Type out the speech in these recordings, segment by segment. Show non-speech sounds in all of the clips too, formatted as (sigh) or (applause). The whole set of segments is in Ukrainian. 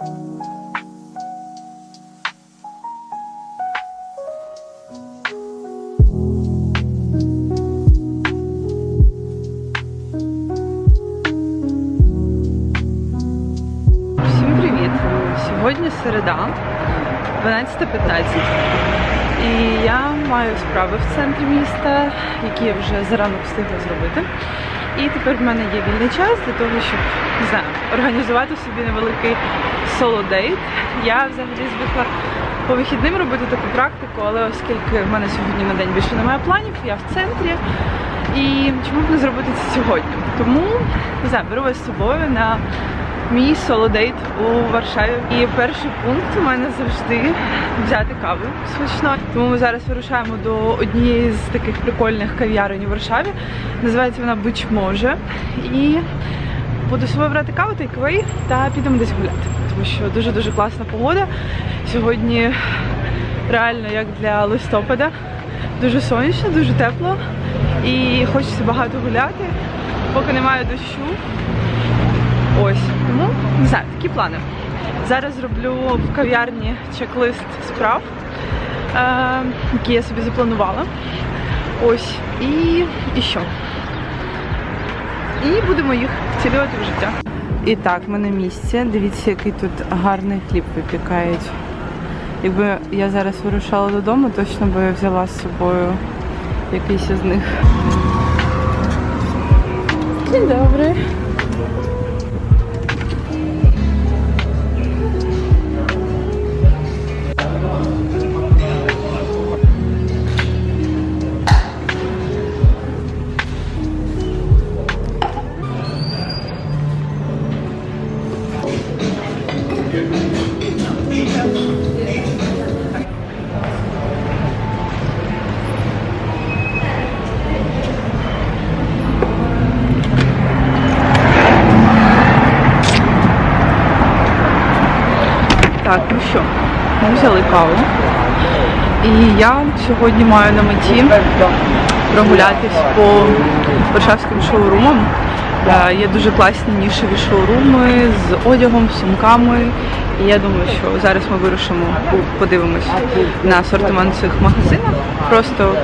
Всім привіт! Сьогодні середа, 12.15. І я маю справи в центрі міста, які я вже зарано встигла зробити. І тепер в мене є вільний час для того, щоб не знаю, організувати собі невеликий соло-дейт. Я взагалі звикла по вихідним робити таку практику, але оскільки в мене сьогодні на день більше немає планів, я в центрі. І чому б не зробити це сьогодні? Тому не знаю, беру вас з собою на мій солодейт у Варшаві. І перший пункт у мене завжди взяти каву смачно. Тому ми зараз вирушаємо до однієї з таких прикольних кав'ярень у Варшаві. Називається вона Бич Може. І буду собою брати каву тейквей та підемо десь гуляти. Тому що дуже-дуже класна погода. Сьогодні реально як для листопада. Дуже сонячно, дуже тепло. І хочеться багато гуляти, поки немає дощу. Ось тому не знаю, такі плани. Зараз зроблю в кав'ярні чек-лист справ, е, які я собі запланувала. Ось, і, і що? І будемо їх втілювати в життя. І так, ми на місці. Дивіться, який тут гарний хліб випікають. Якби я зараз вирушала додому, точно би я взяла з собою якийсь із них. Dzień Так, ну що, ми взяли каву. І я сьогодні маю на меті прогулятись по варшавським шоурумам. Е, Є дуже класні нішеві шоуруми з одягом, сумками. І я думаю, що зараз ми вирушимо, подивимось на асортимент цих магазинів. Просто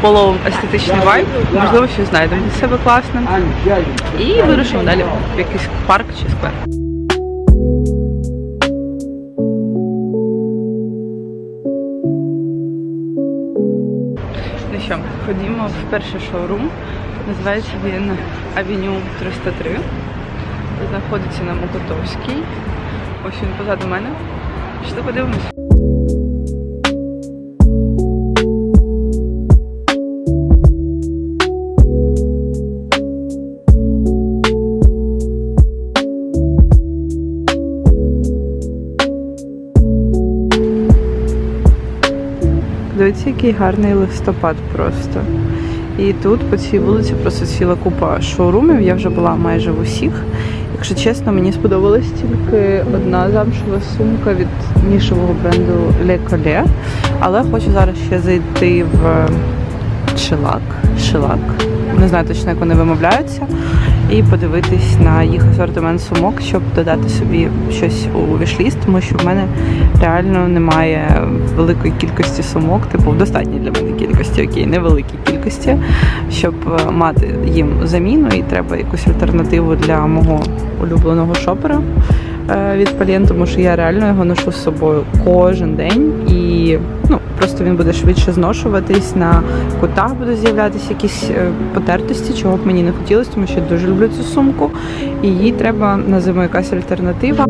половим естетичний вайб, можливо, щось знайдемо для себе класне. І вирушимо далі в якийсь парк чи сквер. Ходімо в перший шоурум. Називається він Авеню 303. Знаходиться на Мокотовській. Ось він позаду мене. Пішли подивимось. Дивіться, який гарний листопад просто. І тут по цій вулиці просто ціла купа шоурумів. Я вже була майже в усіх. Якщо чесно, мені сподобалась тільки одна замшева сумка від нішевого бренду Le Collet. Але хочу зараз ще зайти в Шилак. Шилак. Не знаю точно, як вони вимовляються. І подивитись на їх асортимент сумок, щоб додати собі щось у вішліст, тому що в мене реально немає великої кількості сумок, типу достатньо для мене кількості, окей, невеликій кількості, щоб е, мати їм заміну, і треба якусь альтернативу для мого улюбленого шопера е, від Palien, тому що я реально його ношу з собою кожен день і ну просто він буде швидше зношуватись на кутах будуть з'являтися якісь е, потертості, чого б мені не хотілося, тому що я дуже люблю цю сумку, і їй треба на зиму якась альтернатива.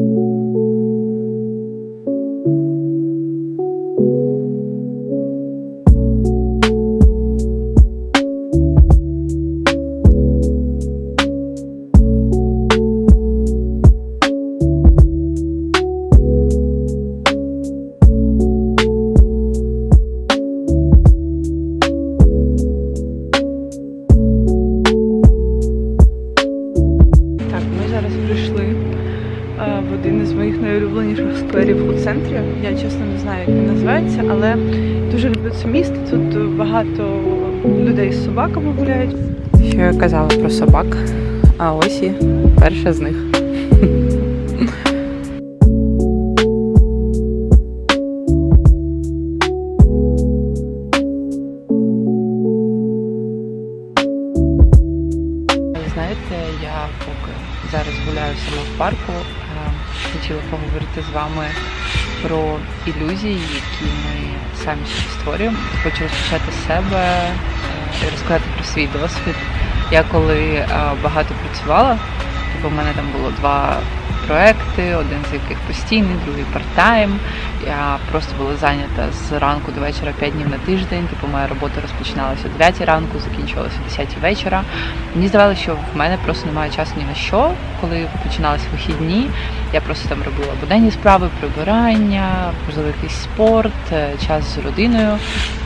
багато людей з собаками гуляють. Що я казала про собак? А ось і перша з них. Знаєте, я поки зараз гуляю саме в парку, е, хотіла поговорити з вами про ілюзії, які ми самі собі створюємо. Хочу розпочати себе і розказати про свій досвід. Я коли е, багато працювала, типу, в мене там було два проекти, один з яких постійний, другий парт-тайм. Я просто була зайнята з ранку до вечора 5 днів на тиждень. Типу, моя робота розпочиналася о 9 ранку, закінчувалася о 10 вечора. Мені здавалося, що в мене просто немає часу ні на що. Коли починалися вихідні, я просто там робила буденні справи, прибирання, можливо, якийсь спорт, е, час з родиною.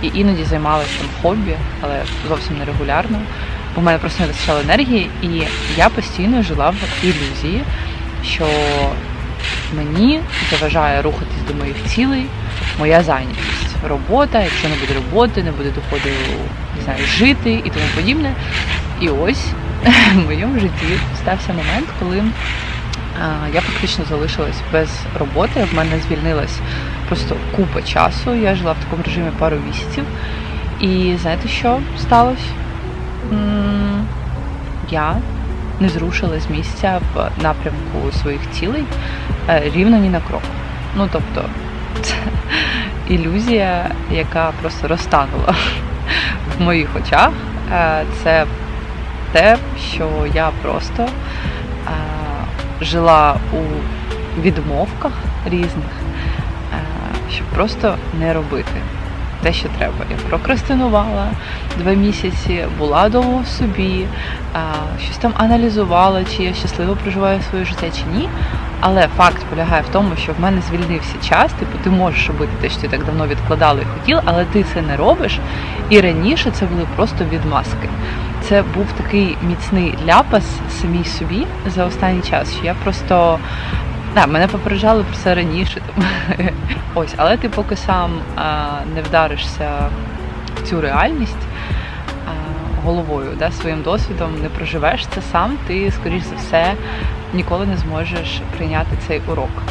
І іноді займалася хобі, але зовсім не в мене просто не вистачало енергії, і я постійно жила в ілюзії, що мені заважає рухатись до моїх цілей, моя зайнятість, робота. Якщо не буде роботи, не буде доходу не знаю, жити і тому подібне. І ось (laughs) в моєму житті стався момент, коли я фактично залишилась без роботи. В мене звільнилась просто купа часу. Я жила в такому режимі пару місяців. І знаєте, що сталося? Я не зрушила з місця в напрямку своїх цілей е, рівно ні на крок. Ну тобто, це ілюзія, яка просто розтанула в моїх очах. Е, Це те, що я просто е, жила у відмовках різних, щоб просто не робити те, що треба. Я прокрастинувала два місяці, була довго в собі, щось там аналізувала, чи я щасливо проживаю своє життя чи ні. Але факт полягає в тому, що в мене звільнився час, типу ти можеш робити те, що ти так давно відкладала і хотіла, але ти це не робиш. І раніше це були просто відмазки. Це був такий міцний ляпас самій собі за останній час, що я просто Да, мене попереджали про це раніше. (laughs) Ось, але ти поки сам а, не вдаришся в цю реальність а, головою, да, своїм досвідом, не проживеш це сам, ти, скоріш за все, ніколи не зможеш прийняти цей урок.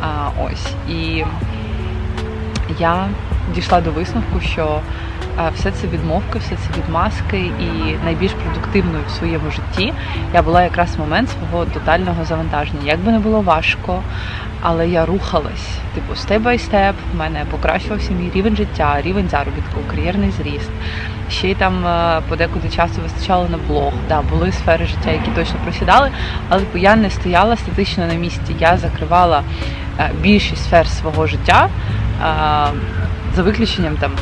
А, ось. І я дійшла до висновку, що все це відмовки, все це відмазки, і найбільш продуктивною в своєму житті я була якраз в момент свого тотального завантаження. Як би не було важко, але я рухалась, типу, степ бай степ, в мене покращувався мій рівень життя, рівень заробітку, кар'єрний зріст. Ще й там е, подекуди часу вистачало на блог. Да, були сфери життя, які точно просідали, але типу, я не стояла статично на місці. Я закривала е, більшість сфер свого життя е, за виключенням там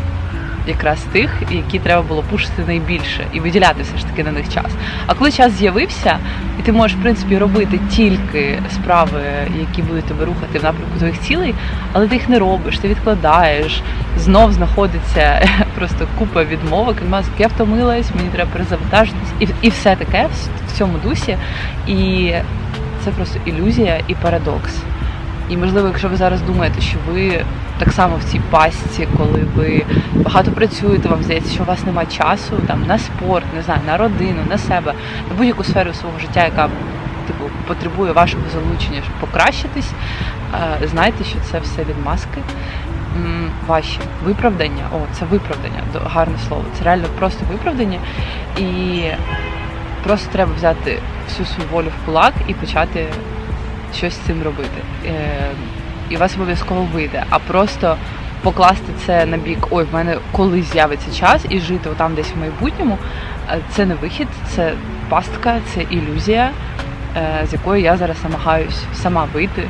якраз тих, які треба було пушити найбільше і виділяти все ж таки на них час. А коли час з'явився, і ти можеш в принципі робити тільки справи, які будуть тебе рухати в напрямку твоїх цілей, але ти їх не робиш, ти відкладаєш, знов знаходиться (laughs) просто купа відмовок, я втомилась, мені треба перезавантажитись, і, і все таке в цьому дусі. І це просто ілюзія і парадокс. І можливо, якщо ви зараз думаєте, що ви так само в цій пастці, коли ви багато працюєте, вам здається, що у вас немає часу там на спорт, не знаю, на родину, на себе, на будь-яку сферу свого життя, яка типу потребує вашого залучення, щоб покращитись, е, знайте, що це все відмазки. М, Ваші виправдання, о, це виправдання, гарне слово. Це реально просто виправдання. І просто треба взяти всю свою волю в кулак і почати щось з цим робити. Е, і вас обов'язково вийде. А просто покласти це на бік, ой, в мене колись з'явиться час і жити там десь в майбутньому. е, Це не вихід, це пастка, це ілюзія, е, з якої я зараз намагаюсь сама вийти.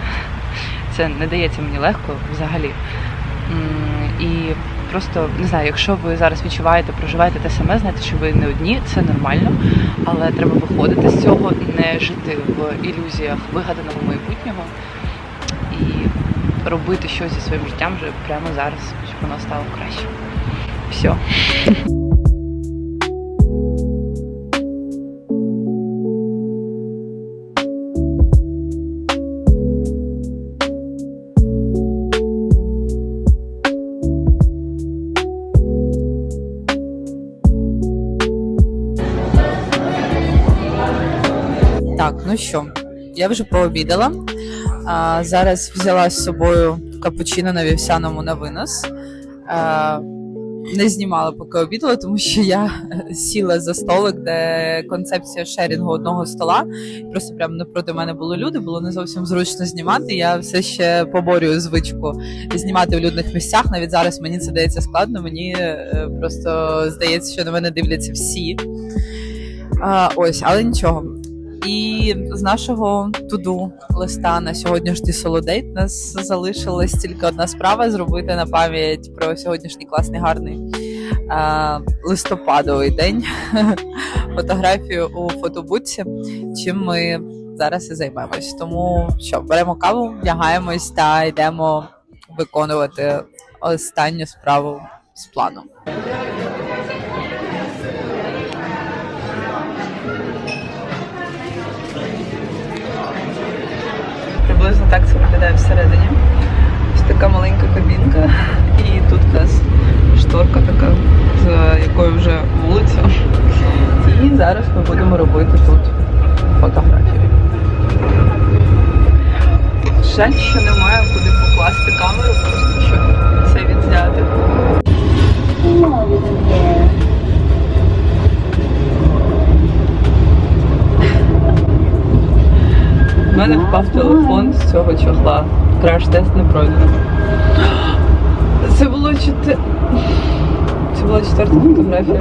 (laughs) Це не дається мені легко взагалі. І просто не знаю, якщо ви зараз відчуваєте, проживаєте те саме, знаєте, що ви не одні, це нормально, але треба виходити з цього, не жити в ілюзіях вигаданого майбутнього і робити щось зі своїм життям вже прямо зараз, щоб воно стало краще. Все. Що, я вже пообідала. А, зараз взяла з собою капучино на вівсяному на винос. А, не знімала, поки обідала, тому що я сіла за столик, де концепція шерінгу одного стола. Просто прямо напроти мене були люди, було не зовсім зручно знімати. Я все ще поборюю звичку знімати в людних місцях. Навіть зараз мені це дається складно. Мені е, просто здається, що на мене дивляться всі. А, ось, але нічого. І з нашого туду листа на сьогоднішній солодейт нас залишилась тільки одна справа зробити на пам'ять про сьогоднішній класний гарний а, листопадовий день (laughs) фотографію у фотобудці, чим ми зараз і займемось. Тому що беремо каву, вдягаємось та йдемо виконувати останню справу з плану. Так це виглядає всередині. Ось така маленька кабінка, і тут у нас шторка така, за якою вже вулиця. І зараз ми будемо робити тут фотографії. Жаль, що немає куди покласти камеру, просто щоб це відзняти. У мене впав телефон з цього чохла. Краш-тест не пройдено. Це було чотири. Це була четверта фотографія.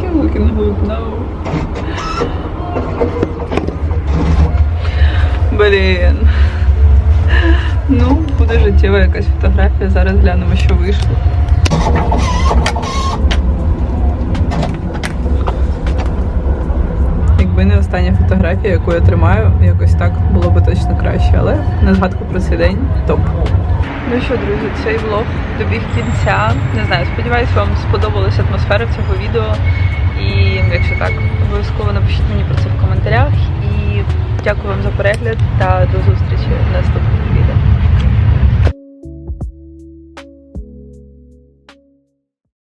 Can't look in the hoop, no. Блін. Ну, буде життєва якась фотографія. Зараз глянемо, що вийшло. Якби не остання фотографія, яку я тримаю, якось так було би точно краще. Але на згадку про цей день топ. Ну що, друзі, цей влог добіг кінця. Не знаю, сподіваюсь, вам сподобалася атмосфера цього відео. І якщо так, обов'язково напишіть мені про це в коментарях. І дякую вам за перегляд та до зустрічі в наступному відео.